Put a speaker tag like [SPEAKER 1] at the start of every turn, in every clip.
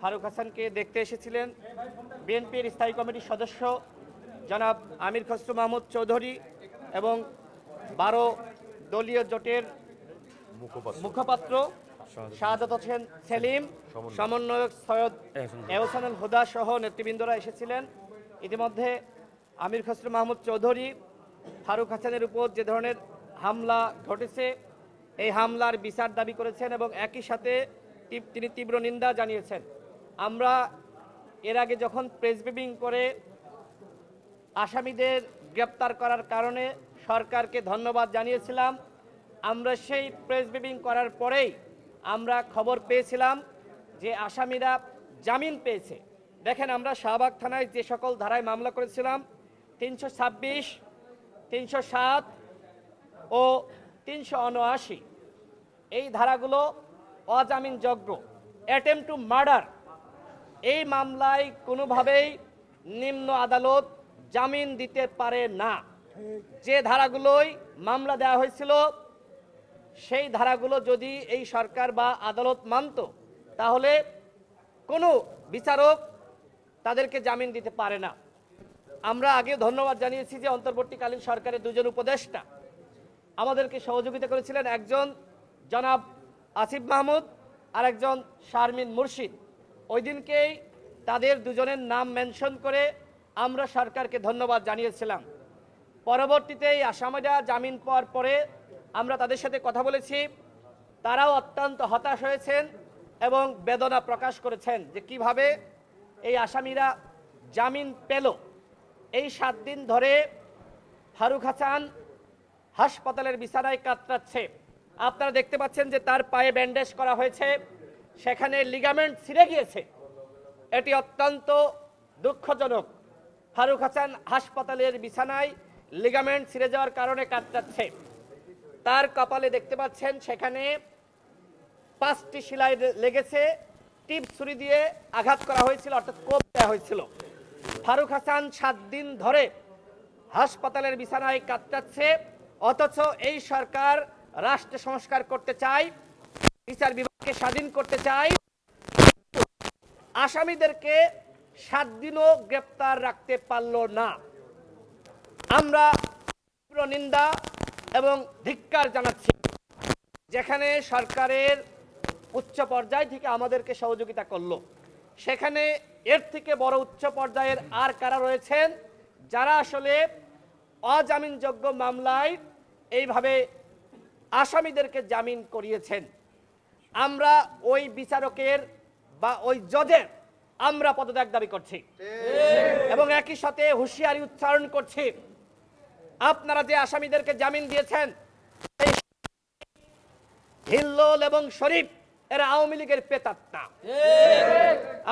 [SPEAKER 1] ফারুক হাসানকে দেখতে এসেছিলেন বিএনপির স্থায়ী কমিটির সদস্য জনাব আমির খসরু মাহমুদ চৌধুরী এবং বারো দলীয় জোটের মুখপাত্র। শাহাদত হোসেন সেলিম সমন্বয়ক। সৈয়দ এহসানুল হুদা সহ নেতৃবৃন্দরা এসেছিলেন। ইতিমধ্যে আমির খসরু মাহমুদ চৌধুরী ফারুক হাসানের উপর যে ধরনের হামলা ঘটেছে এই হামলার বিচার দাবি করেছেন এবং একই সাথে তিনি তীব্র নিন্দা জানিয়েছেন। আমরা এর আগে যখন প্রেস ব্রিফিং করে আসামিদের গ্রেপ্তার করার কারণে সরকারকে ধন্যবাদ জানিয়েছিলাম, আমরা সেই প্রেস ব্রিফিং করার পরেই আমরা খবর পেয়েছিলাম যে আসামিরা জামিন পেয়েছে। দেখেন আমরা শাহবাগ থানায় যে সকল ধারায় মামলা করেছিলাম, তিনশো ছাব্বিশ, তিনশো সাত ও তিনশো উনআশি। এই ধারাগুলো অজামিনযোগ্য। অ্যাটেম্প টু মার্ডার এই মামলায় কোনোভাবেই নিম্ন আদালত জামিন দিতে পারে না। যে ধারাগুলোই মামলা দেওয়া হয়েছিল, সেই ধারাগুলো যদি এই সরকার বা আদালত মানত, তাহলে কোনো বিচারক তাদেরকে জামিন দিতে পারে না। আমরা আগে ধন্যবাদ জানিয়েছি যে অন্তর্বর্তীকালীন সরকারের দুজন উপদেষ্টা আমাদেরকে সহযোগিতা করেছিলেন, একজন জনাব আসিফ মাহমুদ আর একজন শারমিন মুর্শিদ। ওই দিনকেই তাদের দুজনের নাম মেনশন করে আমরা সরকারকে ধন্যবাদ জানিয়েছিলাম। পরবর্তীতে এই আসামিরা জামিন পাওয়ার পরে আমরা তাদের সাথে কথা বলেছি। তারাও অত্যন্ত হতাশ হয়েছেন এবং বেদনা প্রকাশ করেছেন যে কীভাবে এই আসামিরা জামিন পেল। এই সাত দিন ধরে ফারুক হাসান হাসপাতালের বিছানায় কাতরাচ্ছে। আপনারা দেখতে পাচ্ছেন যে তার পায়ে ব্যান্ডেজ করা হয়েছে। সেখানে লিগামেন্ট ছিঁড়ে গিয়েছে। এটি অত্যন্ত দুঃখজনক। ফারুক হাসান হাসপাতালের বিছানায় লিগামেন্ট ছিঁড়ে যাওয়ার কারণে কাতরাচ্ছে। তার কপালে দেখতে পাচ্ছেন সেখানে পাঁচটি সেলাই লেগেছে। টিপ ছুরি দিয়ে আঘাত করা হয়েছিল, অর্থাৎ কোপ দেওয়া হয়েছিল। ফারুক হাসান সাত দিন ধরে হাসপাতালের বিছানায় কাতরাচ্ছে। অথচ এই সরকার রাষ্ট্র সংস্কার করতে চায়। বিচার বিভাগকে স্বাধীন করতে চাই আসামিদেরকে সাত দিনও গ্রেপ্তার রাখতে পারল না। আমরা নিন্দা এবং ধিক্কার জানাচ্ছি, যেখানে সরকারের উচ্চ পর্যায় থেকে আমাদেরকে সহযোগিতা করল। সেখানে এর থেকে বড় উচ্চ পর্যায়ের আর কারা রয়েছেন? যারা আসলে অজামিনযোগ্য মামলায় এইভাবে আসামিদেরকে জামিন করিয়েছেন। আমরা ওই বিচারকের বা ওই জজের আমরা পদত্যাগ দাবি করছি। এবং একই সাথে হুঁশিয়ারি উচ্চারণ করছি। আপনারা যে আসামিদেরকে জামিন দিয়েছেন হিল্লোল এবং শরীফ এরা আওয়ামী লীগের পেতাত্তা।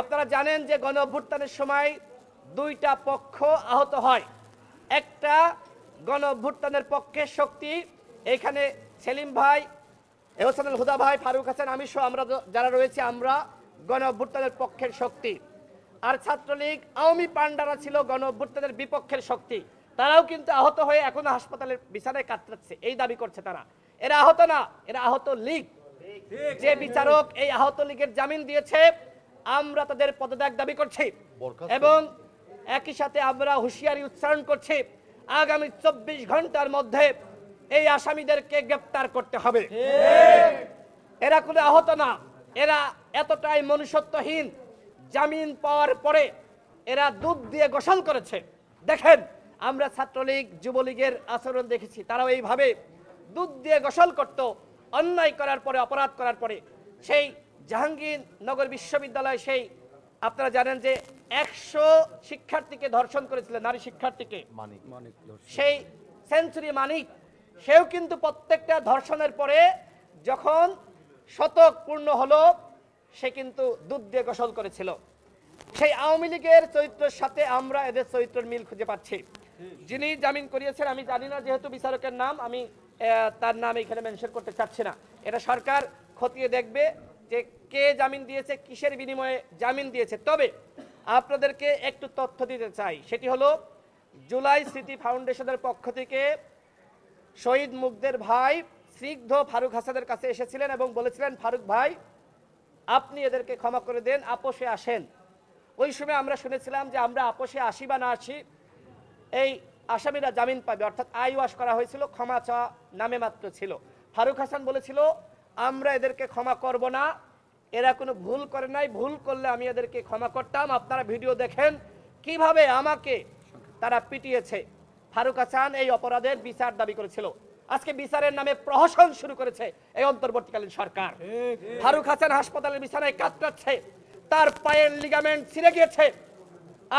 [SPEAKER 1] আপনারা জানেন যে গণ অভ্যুত্থানের সময় দুইটা পক্ষ আহত হয়। একটা গণ অভ্যুত্থানের পক্ষে শক্তি এখানে সেলিম ভাই এহসানুল হুদা ভাই ফারুক হাসান আমি সহ আমরা যারা রয়েছে আমরা গণ অভ্যুত্থানের পক্ষের শক্তি। আর ছাত্রলীগ আওয়ামী পান্ডারা ছিল গণ অভ্যুত্থানের বিপক্ষের শক্তি। তারাও কিন্তু আহত হয়ে এখনও হাসপাতালের বিছানায় কাতরাচ্ছে। এই দাবি করছে তারা। এরা আহত না এরা আহত লীগ। যে বিচারক এই আহত লীগের জামিন দিয়েছে আমরা তাদের পদত্যাগ দাবি করছি। এবং একই সাথে আমরা হুঁশিয়ারি উচ্চারণ করছি। আগামী চব্বিশ ঘণ্টার মধ্যে এই আসামিদেরকে গ্রেপ্তার করতে হবে। এরা কোনো আহত না। এরা এতটাই মনুষ্যত্বহীন। জামিন পাওয়ার পরে এরা দুধ দিয়ে গোসল করেছে। দেখেন আমরা ছাত্রলীগ যুবলীগের আচরণ দেখেছি। তারাও এইভাবে দুধ দিয়ে গোসল করত অন্যায় করার পরে অপরাধ করার পরে। সেই জাহাঙ্গীরনগর বিশ্ববিদ্যালয় সেই আপনারা জানেন যে একশো শিক্ষার্থীকে ধর্ষণ করেছিলেন নারী শিক্ষার্থীকে। সেই সেঞ্চুরি মানিক সেও কিন্তু প্রত্যেকটা ধর্ষণের পরে যখন শতক পূর্ণ হলো, সে কিন্তু দুধ দিয়ে গোসল করেছিল। সেই আওয়ামী লীগের চরিত্রের সাথে আমরা এদের চরিত্রের মিল খুঁজে পাচ্ছি। যিনি জামিন করিয়েছেন, আমি জানি না, যেহেতু বিচারকের নাম, আমি তার নাম এখানে মেনশন করতে চাচ্ছি না। এটা সরকার খতিয়ে দেখবে যে কে জামিন দিয়েছে, কিসের বিনিময়ে জামিন দিয়েছে। তবে আপনাদেরকে একটু তথ্য দিতে চাই। সেটি হলো, জুলাই স্মৃতি ফাউন্ডেশনের পক্ষ থেকে শহীদ মুগ্ধের ভাই স্নিগ্ধ ফারুক হাসানের কাছে এসেছিলেন এবং বলেছিলেন, ফারুক ভাই, আপনি এদেরকে ক্ষমা করে দেন, আপোষে আসেন। ওই সময় আমরা শুনেছিলাম যে আমরা আপোষে আসি বা না আসি, এই আসামিরা জামিন পাবে। অর্থাৎ আই ওয়াশ করা হয়েছিল, ক্ষমা চাওয়া নামে মাত্র ছিল। ফারুক হাসান বলেছিল, আমরা এদেরকে ক্ষমা করব না, এরা কোনো ভুল করে নাই, ভুল করলে আমি এদেরকে ক্ষমা করতাম। আপনারা ভিডিও দেখেন কীভাবে আমাকে তারা পিটিয়েছে। ফারুক হাসান এই অপরাধের বিচার দাবি করেছিল। আজকে বিচারের নামে প্রহসন শুরু করেছে এই অন্তর্বর্তীকালীন সরকার। ফারুক হাসান হাসপাতালের বিছানায় কাতরাচ্ছে তার পায়ের লিগামেন্ট ছিঁড়ে গিয়েছে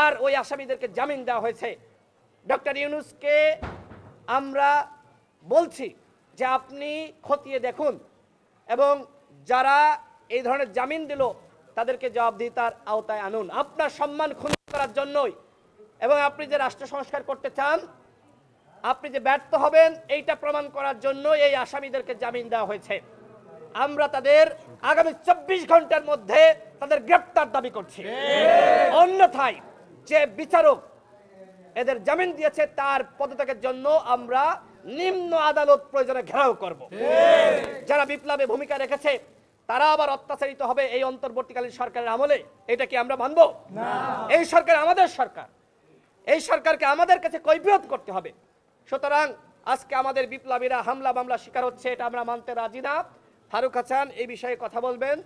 [SPEAKER 1] আর ওই আসামিদেরকে জামিন দেওয়া হয়েছে। ডক্টর ইউনুসকে আমরা বলছি যে আপনি খতিয়ে দেখুন এবং যারা এই ধরনের জামিন দিল তাদেরকে জবাবদিহিতার আওতায় আনুন। আপনার সম্মান ক্ষুণ্ণ করার জন্যই এবং আপনি যে রাষ্ট্র সংস্কার করতে চান আপনি যে ব্যর্থ হবেন এইটা প্রমাণ করার জন্য এই আসামিদেরকে জামিন দেওয়া হয়েছে। আমরা তাদের আগামী চব্বিশ ঘণ্টার মধ্যে তাদের গ্রেপ্তার দাবি করছি। অন্যথায় যে বিচারক এদের জামিন দিয়েছে তার পদত্যাগের জন্য আমরা নিম্ন আদালত প্রয়োজনে ঘেরাও করব। যারা বিপ্লবে ভূমিকা রেখেছে তারা আবার অত্যাচারিত হবে এই অন্তর্বর্তীকালীন সরকারের আমলে। এটা কি আমরা মানব? এই সরকার আমাদের সরকার। এই সরকারকে আমাদের কাছে কৈফিয়ত করতে হবে। সুতরাং আজকে আমাদের বিপ্লবীরা হামলা মামলা শিকার হচ্ছে, এটা আমরা মানতে রাজি না। ফারুক হাসান, এই বিষয়ে কথা বলবেন।